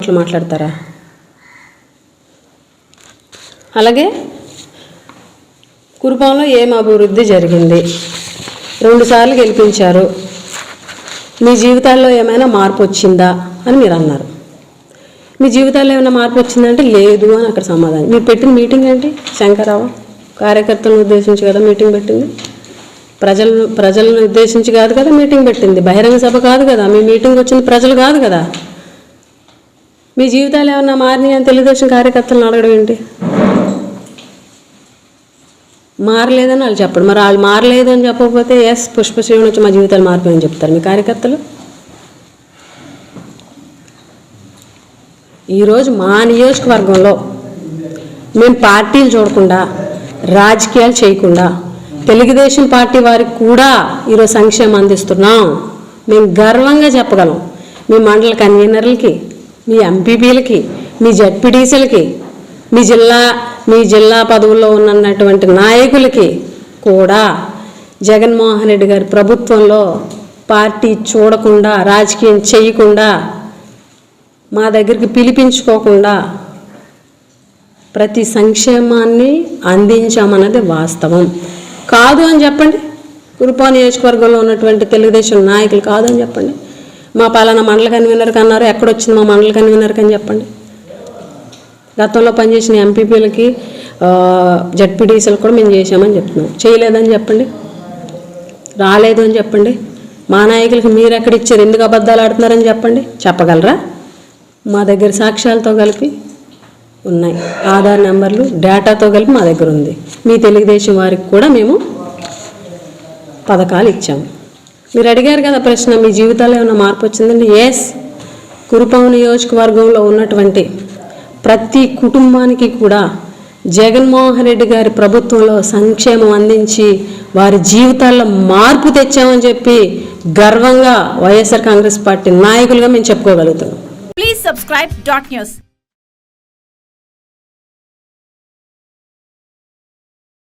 అట్లా మాట్లాడతారా? అలాగే కురుపాంలో ఏం అభివృద్ధి జరిగింది? రెండుసార్లు గెలిపించారు. మీ జీవితాల్లో ఏమైనా మార్పు వచ్చిందా అని మీరు అన్నారు. మీ జీవితాల్లో ఏమైనా మార్పు వచ్చిందంటే లేదు అని అక్కడ సమాధానం. మీరు పెట్టిన మీటింగ్ ఏంటి? శంకరావు? కార్యకర్తలను ఉద్దేశించి కదా మీటింగ్ పెట్టింది? ప్రజలను ప్రజలను ఉద్దేశించి కాదు కదా మీటింగ్ పెట్టింది? బహిరంగ సభ కాదు కదా. మీ మీటింగ్ వచ్చింది ప్రజలు కాదు కదా. మీ జీవితాలు ఏమన్నా మారినాయి అని తెలుగుదేశం కార్యకర్తలను అడగడం ఏంటి? మారలేదని వాళ్ళు చెప్పడు. మరి వాళ్ళు మారలేదు అని చెప్పకపోతే ఎస్ పుష్పశ్రీని వచ్చి మా జీవితాలు మారిపోయని చెప్తారు. మీ కార్యకర్తలు? ఈరోజు మా నియోజకవర్గంలో మేము పార్టీలు చూడకుండా రాజకీయాలు చేయకుండా తెలుగుదేశం పార్టీ వారికి కూడా ఈరోజు సంక్షేమం అందిస్తున్నాం. మేము గర్వంగా చెప్పగలం. మీ మండల కన్వీనర్లకి మీ ఎంపీపీలకి మీ జడ్పీటీసీలకి మీ జిల్లా మీ జిల్లా పదవుల్లో ఉన్నటువంటి నాయకులకి కూడా జగన్మోహన్ రెడ్డి గారి ప్రభుత్వంలో పార్టీ చూడకుండా రాజకీయం చేయకుండా మా దగ్గరికి పిలిపించుకోకుండా ప్రతి సంక్షేమాన్ని అందించామన్నది వాస్తవం. కాదు అని చెప్పండి. కురుపా నియోజకవర్గంలో ఉన్నటువంటి తెలుగుదేశం నాయకులు కాదు అని చెప్పండి. మా పాలన మండల కన్వీనర్కి అన్నారు ఎక్కడొచ్చింది మా మండల కన్వీనర్కి అని చెప్పండి. గతంలో పనిచేసిన ఎంపీపీలకి జడ్పీడీసీలు కూడా మేము చేసామని చెప్తున్నాం. చేయలేదని చెప్పండి. రాలేదు అని చెప్పండి. మా నాయకులకి మీరు ఎక్కడ ఇచ్చారు? ఎందుకు అబద్ధాలు ఆడుతున్నారని చెప్పండి. చెప్పగలరా? మా దగ్గర సాక్ష్యాలతో కలిపి ఉన్నాయి. ఆధార్ నెంబర్లు డేటాతో కలిపి మా దగ్గర ఉంది. మీ తెలుగుదేశం వారికి కూడా మేము పథకాలు ఇచ్చాము. మీరు అడిగారు కదా ప్రశ్న మీ జీవితాల్లో ఏమైనా మార్పు వచ్చిందండి ఎస్ కురుపాం నియోజకవర్గంలో ఉన్నటువంటి ప్రతి కుటుంబానికి కూడా జగన్మోహన్ రెడ్డి గారి ప్రభుత్వంలో సంక్షేమం అందించి వారి జీవితాల్లో మార్పు తెచ్చామని చెప్పి గర్వంగా వైఎస్ఆర్ కాంగ్రెస్ పార్టీ నాయకులుగా మేము చెప్పుకోగలుగుతున్నాం. Please subscribe dot news